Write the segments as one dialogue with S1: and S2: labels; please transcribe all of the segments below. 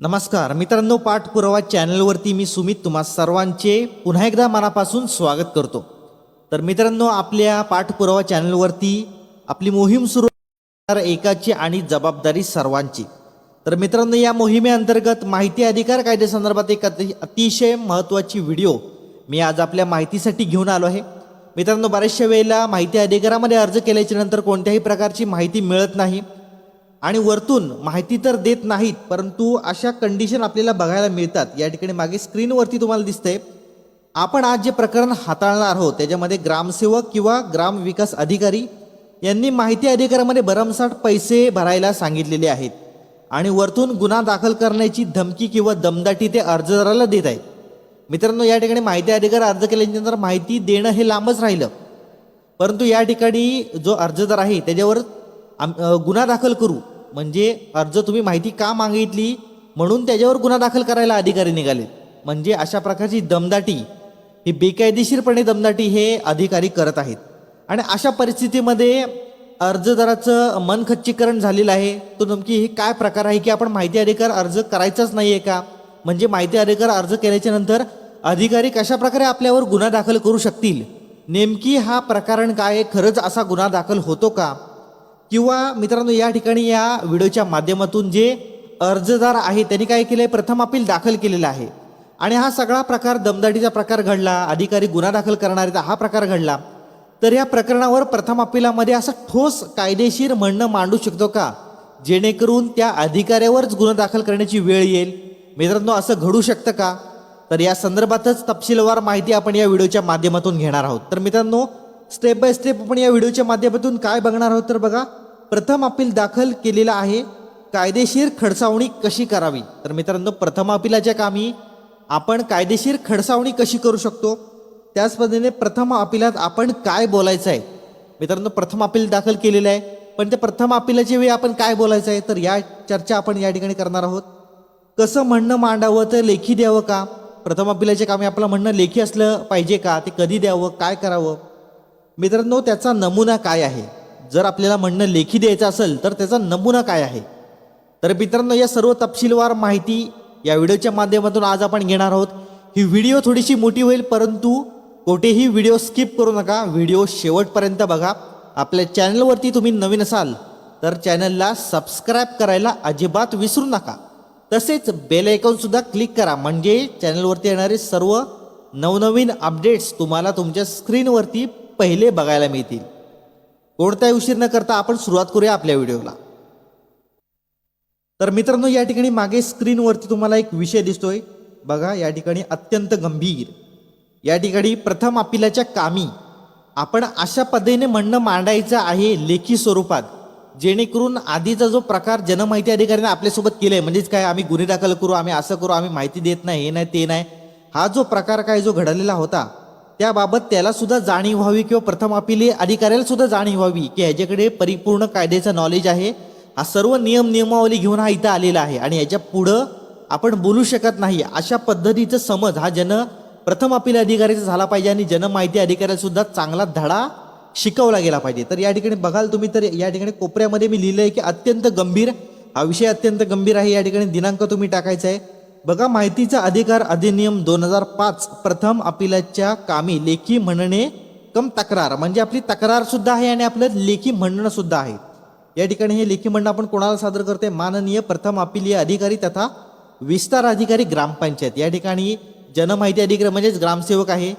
S1: नमस्कार. मित्रांनो पाठपुरावा चॅनलवरती मी सुमित तुम्हा सर्वांचे पुन्हा एकदा मनापासून स्वागत करतो. तर मित्रांनो आपल्या पाठपुरावा चॅनलवरती आपली मोहीम सुरू एकाची आणि जबाबदारी सर्वांची. तर मित्रांनो या मोहिमेअंतर्गत माहिती अधिकार कायद्यासंदर्भात एक अति अतिशय महत्त्वाची व्हिडिओ मी आज आपल्या माहितीसाठी घेऊन आलो आहे. मित्रांनो बऱ्याचशा वेळेला माहिती अधिकारामध्ये अर्ज केल्याच्यानंतर कोणत्याही प्रकारची माहिती मिळत नाही. आणि वरतून माहिती तर देत नाहीत परंतु अशा कंडिशन आपल्याला बघायला मिळतात. या ठिकाणी मागे स्क्रीनवरती तुम्हाला दिसतंय. आपण आज जे प्रकरण हाताळणार आहोत त्याच्यामध्ये ग्रामसेवक किंवा ग्राम विकास अधिकारी यांनी माहिती अधिकारामध्ये भरमसाठ पैसे भरायला सांगितलेले आहेत. आणि वरतून गुन्हा दाखल करण्याची धमकी किंवा दमदाटी ते अर्जदाराला देत आहेत. मित्रांनो या ठिकाणी माहिती अधिकार अर्ज केल्यानंतर माहिती देणं हे लांबच राहिलं. परंतु या ठिकाणी जो अर्जदार आहे त्याच्यावर आम गुन्हा दाखल करू. म्हणजे अर्ज तुम्ही माहिती का मागितली? म्हणून त्याच्यावर गुन्हा दाखल करायला अधिकारी निघाले. म्हणजे अशा प्रकारची दमदाटी ही बेकायदेशीरपणे दमदाटी हे अधिकारी करत आहेत. आणि अशा परिस्थितीमध्ये अर्जदाराचं मन खच्चीकरण झालेलं आहे. तो नेमकी हे काय प्रकार आहे की आपण माहिती अधिकार अर्ज करायचाच नाही आहे का? म्हणजे माहिती अधिकार अर्ज केल्याच्यानंतर अधिकारी कशा प्रकारे आपल्यावर गुन्हा दाखल करू शकतील? नेमकी हा प्रकरण काय? आहे? खरंच असा गुन्हा दाखल होतो का? किंवा मित्रांनो या ठिकाणी या व्हिडिओच्या माध्यमातून जे अर्जदार आहे त्यांनी काय केलं आहे प्रथम अपील दाखल केलेलं आहे. आणि हा सगळा प्रकार दमदाटीचा प्रकार घडला अधिकारी गुन्हा दाखल करणाऱ्याचा हा प्रकार घडला. तर या प्रकरणावर प्रथम अपिलामध्ये असं ठोस कायदेशीर म्हणणं मांडू शकतो का? जेणेकरून त्या अधिकाऱ्यावरच गुन्हा दाखल करण्याची वेळ येईल. मित्रांनो असं घडू शकतं का? तर या संदर्भातच तपशीलवार माहिती आपण या व्हिडिओच्या माध्यमातून घेणार आहोत. तर मित्रांनो स्टेप बाय स्टेप आपण या व्हिडिओच्या माध्यमातून काय बघणार आहोत तर बघा प्रथम अपील दाखल केलेला आहे कायदेशीर खडसावणी कशी करावी? तर मित्रांनो प्रथम अपिलाच्या कामी आपण कायदेशीर खडसावणी कशी करू शकतो? त्याच पद्धतीने प्रथम अपिलात आपण काय बोलायचं आहे? मित्रांनो प्रथम अपील दाखल केलेलं आहे पण त्या प्रथम अपिलाच्या वेळी आपण काय बोलायचं आहे? तर या चर्चा आपण या ठिकाणी करणार आहोत. कसं म्हणणं मांडावं तर लेखी द्यावं का? प्रथम अपिलाच्या कामी आपलं म्हणणं लेखी असलं पाहिजे का? ते कधी द्यावं? काय करावं? मित्रांनो त्याचा नमुना काय आहे? जर आपल्याला म्हणणं लेखी द्यायचं असेल तर त्याचा नमुना काय आहे? तर मित्रांनो या सर्व तपशीलवार माहिती या व्हिडिओच्या माध्यमातून आज आपण घेणार आहोत. ही व्हिडिओ थोडीशी मोठी होईल परंतु कोठेही व्हिडिओ स्किप करू नका. व्हिडिओ शेवटपर्यंत बघा. आपल्या चॅनलवरती तुम्ही नवीन असाल तर चॅनलला सबस्क्राईब करायला अजिबात विसरू नका. तसेच बेल सुद्धा क्लिक करा. म्हणजे चॅनलवरती येणारे सर्व नवनवीन अपडेट्स तुम्हाला तुमच्या स्क्रीनवरती पहिले बघायला मिळतील. कोणताही उशीर न करता आपण सुरुवात करूया आपल्या व्हिडिओला. तर मित्रांनो या ठिकाणी मागे स्क्रीनवरती तुम्हाला एक विषय दिसतोय. बघा या ठिकाणी अत्यंत गंभीर. या ठिकाणी प्रथम अपिलाच्या कामी आपण अशा पद्धतीने म्हणणं मांडायचं आहे लेखी स्वरूपात जेणेकरून आधीचा जो प्रकार जनमाहिती अधिकाऱ्याने आपल्यासोबत केलाय म्हणजेच काय आम्ही गुन्हे दाखल करू आम्ही असं करू आम्ही माहिती देत नाही हे नाही ते नाही हा जो प्रकार काय जो घडलेला होता त्याबाबत त्याला सुद्धा जाणीव व्हावी किंवा प्रथम अपिली अधिकाऱ्याला सुद्धा जाणीव व्हावी की ह्याच्याकडे परिपूर्ण कायद्याचं नॉलेज आहे. हा सर्व नियम नियमावली घेऊन हा इथं आलेला आहे आणि याच्या पुढं आपण बोलू शकत नाही. अशा पद्धतीचा समज हा जन प्रथम अपील अधिकाऱ्याचा झाला पाहिजे आणि जनमाहिती अधिकाऱ्याला सुद्धा चांगला धडा शिकवला गेला पाहिजे. तर या ठिकाणी बघाल तुम्ही तर या ठिकाणी कोपऱ्यामध्ये मी लिहिलं आहे की अत्यंत गंभीर हा विषय अत्यंत गंभीर आहे. या ठिकाणी दिनांक तुम्ही टाकायचा आहे. बघा माहितीचा अधिकार अधिनियम दोन हजार पाच प्रथम अपिलाच्या कामी लेखी म्हणणे कम तक्रार म्हणजे आपली तक्रार सुद्धा आहे आणि आपलं लेखी म्हणणं सुद्धा आहे. या ठिकाणी हे लेखी म्हणणं आपण कोणाला सादर करते माननीय प्रथम अपिलीय अधिकारी तथा विस्तार अधिकारी ग्रामपंचायत. या ठिकाणी जनमाहिती अधिकारी म्हणजेच ग्रामसेवक आहे.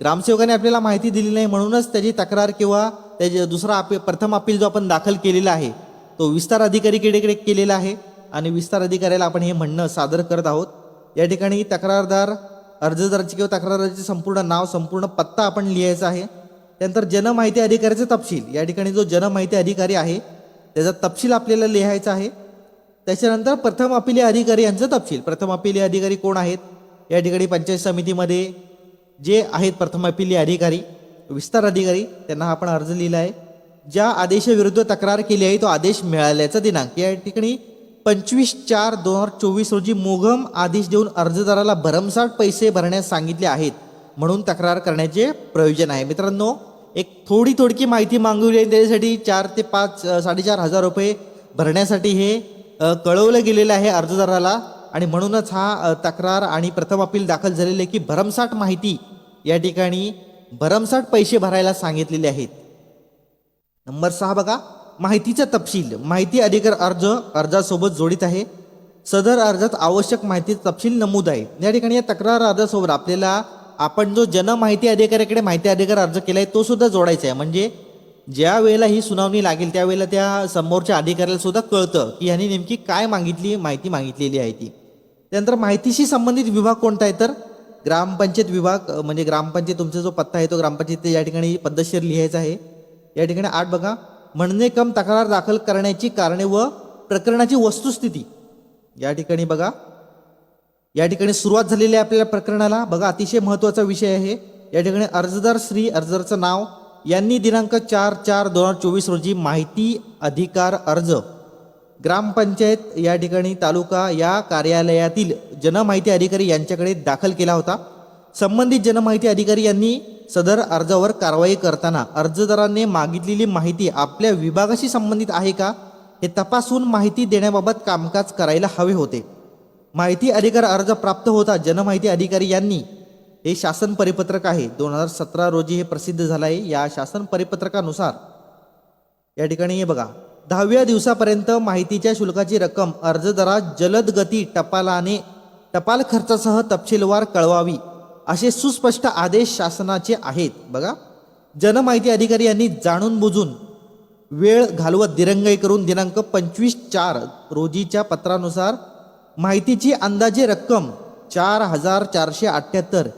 S1: ग्रामसेवकाने आपल्याला माहिती दिली नाही म्हणूनच त्याची तक्रार किंवा त्याची दुसरा अपी प्रथम अपील जो आपण दाखल केलेला आहे तो विस्तार अधिकारीकडे केलेला आहे. आणि विस्तार अधिकाऱ्याला आपण हे म्हणणं सादर करत आहोत. या ठिकाणी तक्रारदार अर्जदाराची किंवा तक्रारदाराचे संपूर्ण नाव संपूर्ण पत्ता आपण लिहायचा आहे. त्यानंतर जनमाहिती अधिकाऱ्याचा तपशील. या ठिकाणी जो जनमाहिती अधिकारी आहे त्याचा तपशील आपल्याला लिहायचा आहे. त्याच्यानंतर प्रथम अपिली अधिकारी यांचा तपशील. प्रथम अपिली अधिकारी कोण आहेत? या ठिकाणी पंचायत समितीमध्ये जे आहेत प्रथम अपिली अधिकारी विस्तार अधिकारी त्यांना आपण अर्ज लिहिला आहे. ज्या आदेशाविरुद्ध तक्रार केली आहे तो आदेश मिळाल्याचा दिनांक. या ठिकाणी पंचवीस चार दोन हजार चोवीस रोजी मोघम आदेश देऊन अर्जदाराला भरमसाठ पैसे भरण्यास सांगितले आहेत म्हणून तक्रार करण्याचे प्रयोजन आहे. मित्रांनो एक थोडी थोडकी माहिती मागवली आहे. त्याच्यासाठी चार ते पाच साडेचार हजार रुपये भरण्यासाठी हे कळवलं गेलेलं आहे अर्जदाराला आणि म्हणूनच हा तक्रार आणि प्रथम अपील दाखल झालेले आहे की भरमसाठ माहिती या ठिकाणी भरमसाठ पैसे भरायला सांगितलेले आहेत. नंबर सहा बघा. माहितीचा तपशील. माहिती अधिकार अर्ज अर्जासोबत जोडित आहे. सदर अर्जात आवश्यक माहितीचा तपशील नमूद आहे. या ठिकाणी या तक्रार अर्जासोबत आपल्याला आपण जो जन माहिती अधिकाऱ्याकडे माहिती अधिकार अर्ज केला आहे तो सुद्धा जोडायचा आहे. म्हणजे ज्या वेळेला ही सुनावणी लागेल त्यावेळेला त्या समोरच्या अधिकाऱ्याला सुद्धा कळतं की यांनी नेमकी काय मागितली माहिती मागितलेली आहे ती. त्यानंतर माहितीशी संबंधित विभाग कोणता आहे तर? ग्रामपंचायत विभाग म्हणजे ग्रामपंचायत तुमचा जो पत्ता आहे तो ग्रामपंचायत या ठिकाणी पद्धतशीर लिहायचा आहे. या ठिकाणी आठ बघा. म्हणणे कम तक्रार दाखल करण्याची कारणे व प्रकरणाची वस्तुस्थिती. या ठिकाणी बघा. या ठिकाणी सुरुवात झालेली आहे आपल्या प्रकरणाला. बघा अतिशय महत्त्वाचा विषय आहे. या ठिकाणी अर्जदार श्री अर्जदारचं नाव. यांनी दिनांक चार चार दोन हजार चोवीस रोजी माहिती अधिकार अर्ज. ग्रामपंचायत या ठिकाणी तालुका या कार्यालयातील जनमाहिती अधिकारी यांच्याकडे दाखल केला होता. संबंधित जनमाहिती अधिकारी यांनी सदर अर्जावर कारवाई करताना अर्जदाराने मागितलेली माहिती आपल्या विभागाशी संबंधित आहे का हे तपासून माहिती देण्याबाबत कामकाज करायला हवे होते. माहिती अधिकार अर्ज प्राप्त होता जनमाहिती अधिकारी यांनी हे शासन परिपत्रक आहे. दोन हजार सतरा रोजी हे प्रसिद्ध झालं आहे या शासन परिपत्रकानुसार या ठिकाणी हे बघा. दहाव्या दिवसापर्यंत माहितीच्या शुल्काची रक्कम अर्जदारास जलद गती टपालाने टपाल खर्चासह तपशीलवार कळवावी. असे सुस्पष्ट आदेश शासनाचे आहेत. बघा. जनमाहिती अधिकारी यांनी जाणून बुजून वेळ घालवत दिरंगाई करून दिनांक पंचवीस चार रोजीच्या पत्रानुसार माहितीची अंदाजे रक्कम चार हजार चारशे अठ्ठ्याहत्तर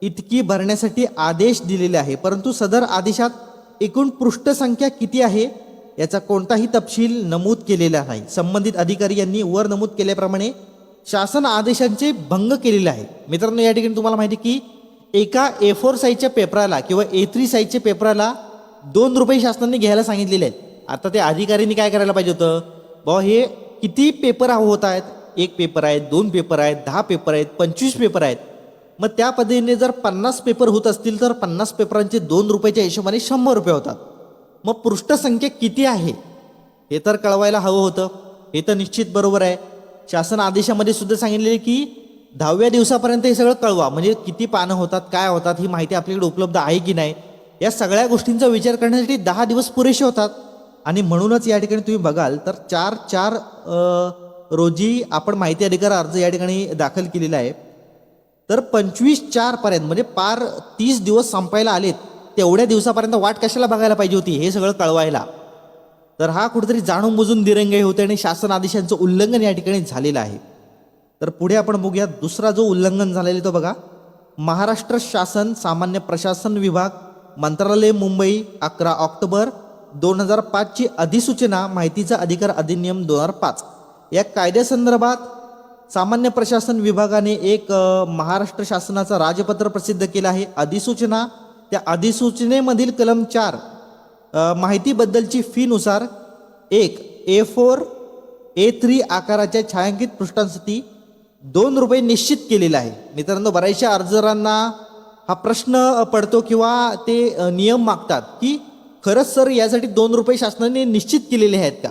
S1: इतकी भरण्यासाठी आदेश दिलेले आहे. परंतु सदर आदेशात एकूण पृष्ठसंख्या किती आहे? याचा कोणताही तपशील नमूद केलेला नाही. संबंधित अधिकारी यांनी वर नमूद केल्याप्रमाणे शासन आदेशांचे भंग केलेले आहे मित्रांनो या ठिकाणी तुम्हाला माहिती की एका ए फोर साईजच्या पेपराला किंवा ए थ्री साईजच्या पेपराला दोन रुपये शासनाने घ्यायला सांगितलेले आहेत. आता ते अधिकाऱ्यांनी काय करायला पाहिजे होतं? बाबा हे किती पेपर होत आहेत? एक पेपर आहेत दोन पेपर आहेत दहा पेपर आहेत पंचवीस पेपर आहेत. मग त्या पद्धतीने जर पन्नास पेपर होत असतील तर पन्नास पेपरांचे दोन रुपयाच्या हिशोबाने शंभर रुपये होतात. मग पृष्ठसंख्या किती आहे? हे तर कळवायला हवं होतं. हे तर निश्चित बरोबर आहे. शासन आदेशामध्ये सुद्धा सांगितलेले की दहाव्या दिवसापर्यंत हे सगळं कळवा. म्हणजे किती पानं होतात काय होतात ही माहिती आपल्याकडे उपलब्ध आहे की नाही? या सगळ्या गोष्टींचा विचार करण्यासाठी दहा दिवस पुरेसे होतात. आणि म्हणूनच या ठिकाणी तुम्ही बघाल तर चार चार रोजी आपण माहिती अधिकार अर्ज या ठिकाणी दाखल केलेला आहे. तर पंचवीस चारपर्यंत म्हणजे पार तीस दिवस संपायला आलेत तेवढ्या दिवसापर्यंत वाट कशाला बघायला पाहिजे होती? हे सगळं कळवायला. तर हा कुठेतरी जाणून बुजून दिरंगाई होते आणि शासन आदेशांचं उल्लंघन या ठिकाणी झालेलं आहे. तर पुढे आपण बघूया दुसरा जो उल्लंघन झालेला तो बघा. महाराष्ट्र शासन सामान्य प्रशासन विभाग मंत्रालय मुंबई अकरा ऑक्टोबर दोन हजार पाचची अधिसूचना माहितीचा अधिकार अधिनियम दोन हजार पाच. या कायद्यासंदर्भात सामान्य प्रशासन विभागाने एक महाराष्ट्र शासनाचा राजपत्र प्रसिद्ध केलं आहे. अधिसूचना त्या अधिसूचनेमधील कलम चार माहितीबद्दलची फीनुसार एक ए फोर ए थ्री आकाराच्या छायांकित पृष्ठांसाठी दोन रुपये निश्चित केलेला आहे. मित्रांनो बऱ्याचशा अर्जदारांना हा प्रश्न पडतो किंवा ते नियम मागतात की खरंच सर यासाठी दोन रुपये शासनाने निश्चित केलेले आहेत का?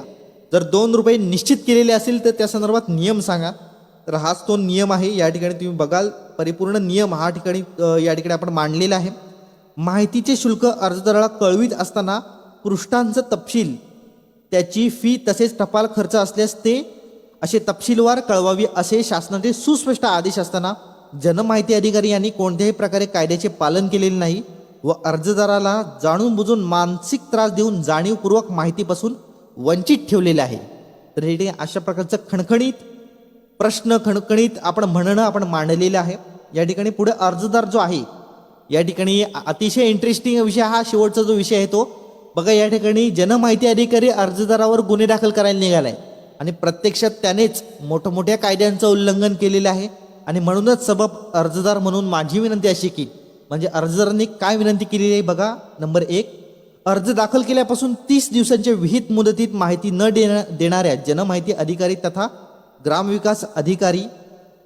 S1: जर दोन रुपये निश्चित केलेले असतील तर त्या संदर्भात नियम सांगा. तर हाच तो नियम आहे. या ठिकाणी तुम्ही बघाल परिपूर्ण नियम हा ठिकाणी या ठिकाणी आपण मांडलेला आहे. माहितीचे शुल्क अर्जदाराला कळवीत असताना पृष्ठांचं तपशील. त्याची फी तसेच टपाल खर्च असल्यास ते असे तपशीलवार कळवावी असे शासनाचे सुस्पष्ट आदेश असताना जनमाहिती अधिकारी यांनी कोणत्याही प्रकारे कायद्याचे पालन केलेले नाही व अर्जदाराला जाणून बुजून मानसिक त्रास देऊन जाणीवपूर्वक माहितीपासून वंचित ठेवलेले आहे. तर हे अशा प्रकारचं खणखणीत प्रश्न खणखणीत आपण म्हणणं आपण मांडलेलं आहे. या ठिकाणी पुढे अर्जदार जो आहे या ठिकाणी अतिशय इंटरेस्टिंग विषय हा शेवटचा जो विषय आहे तो बघा या ठिकाणी जनमाहिती अधिकारी अर्जदारावर गुन्हे दाखल करायला निघालाय. आणि प्रत्यक्षात त्यानेच मोठमोठ्या कायद्यांचं उल्लंघन केलेलं आहे. आणि म्हणूनच सबब अर्जदार म्हणून माझी विनंती अशी की म्हणजे अर्जदारांनी काय विनंती केलेली आहे बघा. नंबर एक अर्ज दाखल केल्यापासून तीस दिवसांच्या विहित मुदतीत माहिती न देण्या देणाऱ्या जनमाहिती अधिकारी तथा ग्रामविकास अधिकारी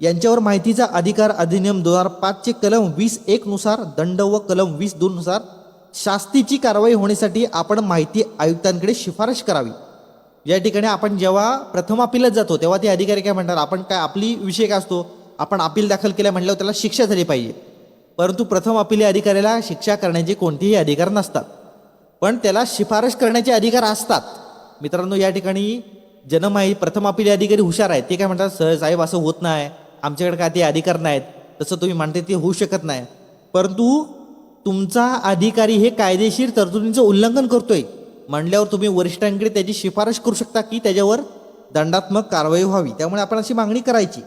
S1: यांच्यावर माहितीचा अधिकार अधिनियम दोन हजार पाचचे कलम वीस एकनुसार दंड व कलम वीस दोननुसार शास्तीची कारवाई होण्यासाठी आपण माहिती आयुक्तांकडे शिफारस करावी. या ठिकाणी आपण जेव्हा प्रथम अपीलच जातो तेव्हा ते अधिकारी काय म्हणणार आपण काय आपली विषय काय असतो आपण अपील दाखल केल्या म्हटल्यावर त्याला शिक्षा झाली पाहिजे. परंतु प्रथम अपिली अधिकाऱ्याला शिक्षा करण्याचे कोणतेही अधिकार नसतात. पण त्याला शिफारस करण्याचे अधिकार असतात. मित्रांनो या ठिकाणी जनमाही प्रथम अपिली अधिकारी हुशार आहेत. ते काय म्हणतात सर साहेब असं होत नाही. आमच्याकडे काय ते अधिकार नाहीत. तसं तुम्ही म्हणते ते होऊ शकत नाही. परंतु तुमचा अधिकारी हे कायदेशीर तरतुदींचं उल्लंघन करतोय. म्हणल्यावर तुम्ही वरिष्ठांकडे त्याची शिफारस करू शकता की त्याच्यावर दंडात्मक कारवाई व्हावी. त्यामुळे आपण अशी मागणी करायची.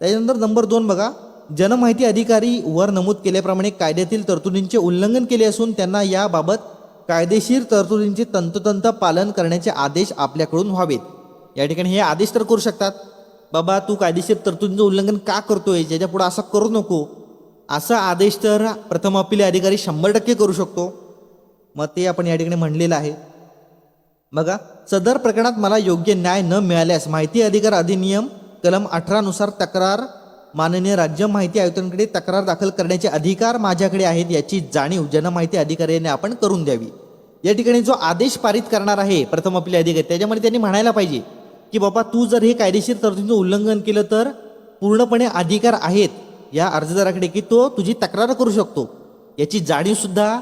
S1: त्याच्यानंतर नंबर दोन बघा. जनमाहिती अधिकारी वर नमूद केल्याप्रमाणे कायद्यातील तरतुदींचे उल्लंघन केले असून त्यांना याबाबत कायदेशीर तरतुदींचे तंतोतंत पालन करण्याचे आदेश आपल्याकडून व्हावेत. या ठिकाणी हे आदेश तर करू शकतात. बाबा तू कायदेशीर तरतुदींचं उल्लंघन का करतोय? ज्याच्या पुढे असं करू नको. असा आदेश तर प्रथम अपील अधिकारी शंभर टक्के करू शकतो. मग ते आपण या ठिकाणी म्हणलेलं आहे. बघा सदर प्रकरणात मला योग्य न्याय न मिळाल्यास माहिती अधिकार अधिनियम कलम अठरा नुसार तक्रार माननीय राज्य माहिती आयुक्तांकडे तक्रार दाखल करण्याचे अधिकार माझ्याकडे आहेत याची जाणीव जनमाहिती अधिकाऱ्याने आपण करून द्यावी. या ठिकाणी जो आदेश पारित करणार आहे प्रथम अपील अधिकारी त्याच्यामध्ये त्यांनी म्हणायला पाहिजे की बाबा तू जर हे कायदेशीर तरतुदीचं उल्लंघन केलं तर पूर्णपणे अधिकार आहेत. या अर्जदाराकडे की तो तुझी तक्रार करू शकतो. याची जाणीव सुद्धा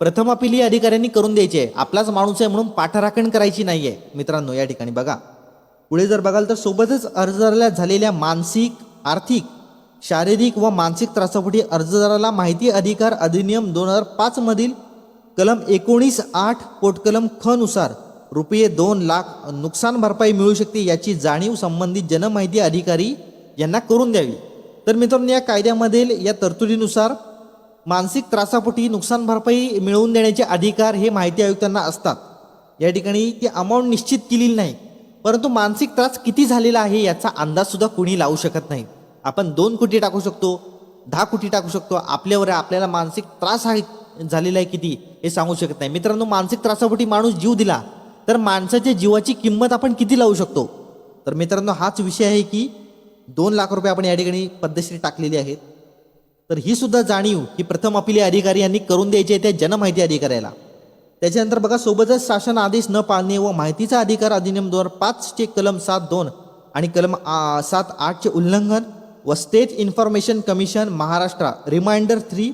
S1: प्रथम अपिली अधिकाऱ्यांनी करून द्यायची आहे. आपलाच माणूस आहे म्हणून पाठराखण करायची नाही आहे मित्रांनो या ठिकाणी बघा. पुढे जर बघाल तर सोबतच अर्जदाराला झालेल्या मानसिक आर्थिक शारीरिक व मानसिक त्रासापोटी अर्जदाराला माहिती अधिकार अधिनियम दोन हजार पाच मधील कलम एकोणीस आठ पोटकलम खनुसार रुपये दोन लाख नुकसान भरपाई मिळू शकते याची जाणीव संबंधित जनमाहिती अधिकारी यांना करून द्यावी. तर मित्रांनो या कायद्यामधील या तरतुदीनुसार मानसिक त्रासापोटी नुकसान भरपाई मिळवून देण्याचे अधिकार हे माहिती आयुक्तांना असतात. या ठिकाणी ती अमाऊंट निश्चित केलेली नाही परंतु मानसिक त्रास किती झालेला आहे याचा अंदाजसुद्धा कुणी लावू शकत नाही. आपण दोन कोटी टाकू शकतो दहा कोटी टाकू शकतो आपल्यावर आपल्याला मानसिक त्रास आहे झालेला आहे किती हे सांगू शकत नाही. मित्रांनो मानसिक त्रासापोटी माणूस जीव दिला तर माणसाच्या जीवाची किंमत आपण किती लावू शकतो? तर मित्रांनो हाच विषय आहे की दोन लाख रुपये आपण या ठिकाणी पद्धतशीर टाकलेले आहेत. तर ही सुद्धा जाणीव ही प्रथम अपिली अधिकारी यांनी करून द्यायची आहे त्या जनमाहिती अधिकाऱ्याला. त्याच्यानंतर बघा सोबतच शासन आदेश न पाळणे व माहितीचा अधिकार अधिनियम दोन हजार पाचचे कलम सात दोन आणि कलम सात आठचे उल्लंघन व state information commission Maharashtra reminder three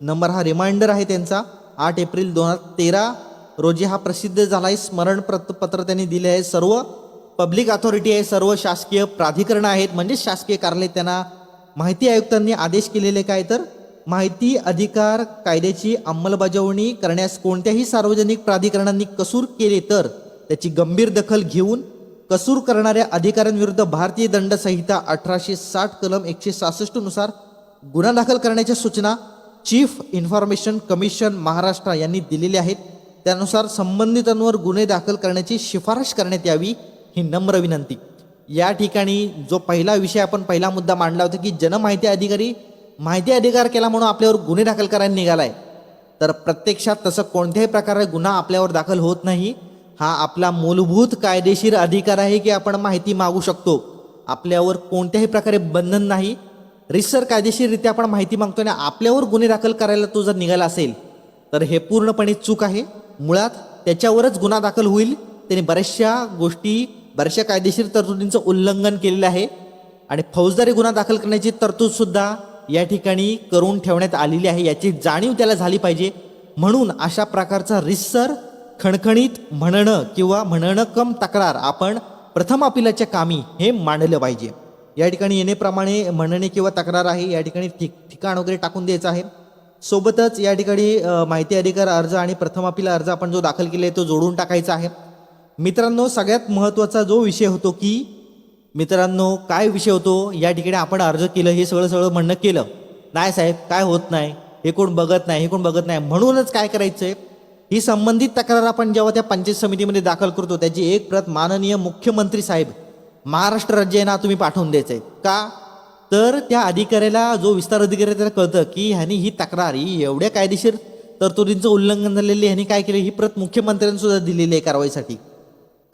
S1: number हा रिमाइंडर आहे त्यांचा आठ एप्रिल दोन हजार तेरा रोजी हा प्रसिद्ध झाला आहे स्मरण पत्र त्यांनी दिले आहे. सर्व पब्लिक अथॉरिटी आहे सर्व शासकीय प्राधिकरणं आहेत म्हणजे शासकीय कार्यालय त्यांना माहिती आयुक्तांनी आदेश केलेले काय तर? माहिती अधिकार कायद्याची अंमलबजावणी करण्यास कोणत्याही सार्वजनिक प्राधिकरणांनी कसूर केले तर त्याची गंभीर दखल घेऊन कसूर करणाऱ्या अधिकाऱ्यांविरुद्ध भारतीय दंड संहिता अठराशे साठ कलम एकशे सहासष्टनुसार गुन्हा दाखल करण्याच्या सूचना चीफ इन्फॉर्मेशन कमिशन महाराष्ट्र यांनी दिलेल्या आहेत. त्यानुसार संबंधितांवर गुन्हे दाखल करण्याची शिफारस करण्यात यावी. ही नम्र विनंती. या ठिकाणी जो पहिला विषय आपण पहिला मुद्दा मांडला होता की जनमाहिती अधिकारी माहिती अधिकार केला म्हणून आपल्यावर गुन्हे दाखल करायला निघालाय. तर प्रत्यक्षात तसं कोणत्याही प्रकारे गुन्हा आपल्यावर दाखल होत नाही. हा आपला मूलभूत कायदेशीर अधिकार आहे की आपण माहिती मागू शकतो. आपल्यावर कोणत्याही प्रकारे बंधन नाही. रिसर कायदेशीररित्या आपण माहिती मागतो आणि आपल्यावर गुन्हे दाखल करायला तो जर निघाला असेल तर हे पूर्णपणे चूक आहे. मुळात त्याच्यावरच गुन्हा दाखल होईल. त्याने बऱ्याचशा गोष्टी बऱ्याचशा कायदेशीर तरतुदींचं उल्लंघन केलेलं आहे. आणि फौजदारी गुन्हा दाखल करण्याची तरतूद सुद्धा या ठिकाणी करून ठेवण्यात आलेली आहे. याची जाणीव त्याला झाली पाहिजे. म्हणून अशा प्रकारचा रिस्सर खणखणीत म्हणणं किंवा म्हणणं कम तक्रार आपण प्रथम अपिलाच्या कामी हे मांडलं पाहिजे. या ठिकाणी येण्याप्रमाणे म्हणणे किंवा तक्रार आहे या ठिकाणी ठिक ठिकाण वगैरे टाकून द्यायचं आहे. सोबतच या ठिकाणी माहिती अधिकार अर्ज आणि प्रथम अपील अर्ज आपण जो दाखल केला आहे तो जोडून टाकायचा आहे. मित्रांनो सगळ्यात महत्त्वाचा जो विषय होतो की मित्रांनो काय विषय होतो? या ठिकाणी आपण अर्ज केलं हे सगळं सगळं म्हणणं केलं. नाही साहेब काय होत नाही. हे कोण बघत नाही हे कोण बघत नाही. म्हणूनच काय करायचंय? ही संबंधित तक्रार आपण जेव्हा त्या पंचायत समितीमध्ये दाखल करतो त्याची एक प्रत माननीय मुख्यमंत्री साहेब महाराष्ट्र राज्याना तुम्ही पाठवून द्यायचंय. का? तर त्या अधिकाऱ्याला जो विस्तार अधिकारी आहे त्याला कळतं की ह्यानी ही तक्रार ही एवढ्या कायदेशीर तरतुदींचं उल्लंघन झालेली ह्यांनी काय केलं? ही प्रत मुख्यमंत्र्यांनी सुद्धा दिलेली आहे कारवाईसाठी.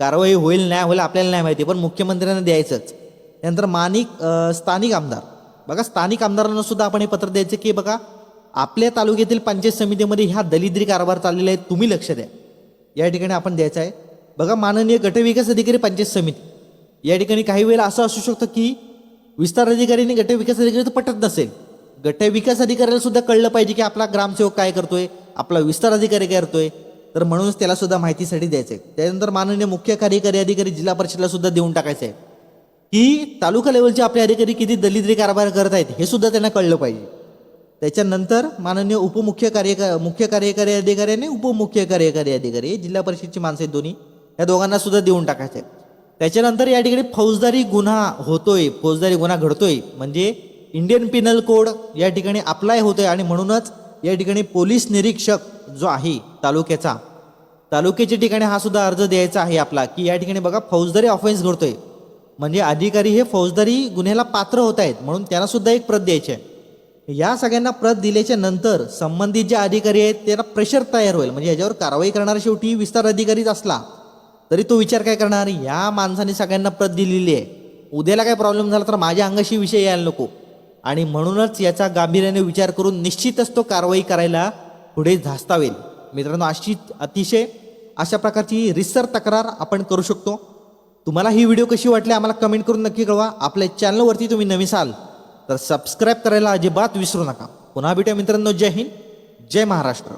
S1: कारवाई होईल नाही होईल आपल्याला नाही माहिती पण मुख्यमंत्र्यांना द्यायचंच. त्यानंतर मानिक स्थानिक आमदार. बघा स्थानिक आमदारांना सुद्धा आपण हे पत्र द्यायचं की बघा आपल्या तालुक्यातील पंचायत समितीमध्ये ह्या दलिद्री कारभार चाललेला आहे तुम्ही लक्ष द्या. या ठिकाणी आपण द्यायचं आहे. बघा माननीय गटविकास अधिकारी पंचायत समिती. या ठिकाणी काही वेळेला असं असू शकतं की विस्तार अधिकाऱ्यांनी गटविकास अधिकारी पटत नसेल. गटविकास अधिकाऱ्याला सुद्धा कळलं पाहिजे की आपला ग्रामसेवक काय करतोय आपला विस्तार अधिकारी काय करतोय. तर म्हणूनच त्याला सुद्धा माहितीसाठी द्यायचं आहे त्यानंतर माननीय मुख्य कार्यकारी अधिकारी जिल्हा परिषदला सुद्धा देऊन टाकायचं आहे की तालुका लेवलचे आपले अधिकारी किती दलिद्री कारभार करत आहेत हे सुद्धा त्यांना कळलं पाहिजे. त्याच्यानंतर माननीय उपमुख्य कार्यकार मुख्य कार्यकारी अधिकारी आणि उपमुख्य कार्यकारी अधिकारी जिल्हा परिषदची माणसं आहेत दोन्ही या दोघांना सुद्धा देऊन टाकायचे त्याच्यानंतर या ठिकाणी फौजदारी गुन्हा होतोय फौजदारी गुन्हा घडतोय म्हणजे इंडियन पिनल कोड या ठिकाणी अप्लाय होतोय आणि म्हणूनच या ठिकाणी पोलीस निरीक्षक जो आहे तालुक्याचा. तालुक्याच्या ठिकाणी हा सुद्धा अर्ज द्यायचा आहे आपला की या ठिकाणी बघा फौजदारी ऑफेन्स घडतोय. म्हणजे अधिकारी हे फौजदारी गुन्ह्याला पात्र होत आहेत म्हणून त्यांना सुद्धा एक प्रत द्यायची आहे. या सगळ्यांना प्रत दिल्याच्या नंतर संबंधित जे अधिकारी आहेत त्यांना प्रेशर तयार होईल. म्हणजे याच्यावर कारवाई करणारा शेवटी विस्तार अधिकारीच असला तरी तो विचार काय करणार? या माणसाने सगळ्यांना प्रत दिलेली आहे. उद्याला काय प्रॉब्लेम झाला तर माझ्या अंगाशी विषय यायला नको. आणि म्हणूनच याचा गांभीर्याने विचार करून निश्चितच तो कारवाई करायला पुढे धास्तावेल. मित्रांनो अशी अतिशय अशा प्रकारची रिसर तक्रार आपण करू शकतो. तुम्हाला ही व्हिडिओ कशी वाटली आम्हाला कमेंट करून नक्की कळवा. आपल्या चॅनलवरती तुम्ही नवीन असाल तर सबस्क्राईब करायला अजिबात विसरू नका. पुन्हा भेटूया मित्रांनो. जय हिंद. जय महाराष्ट्र.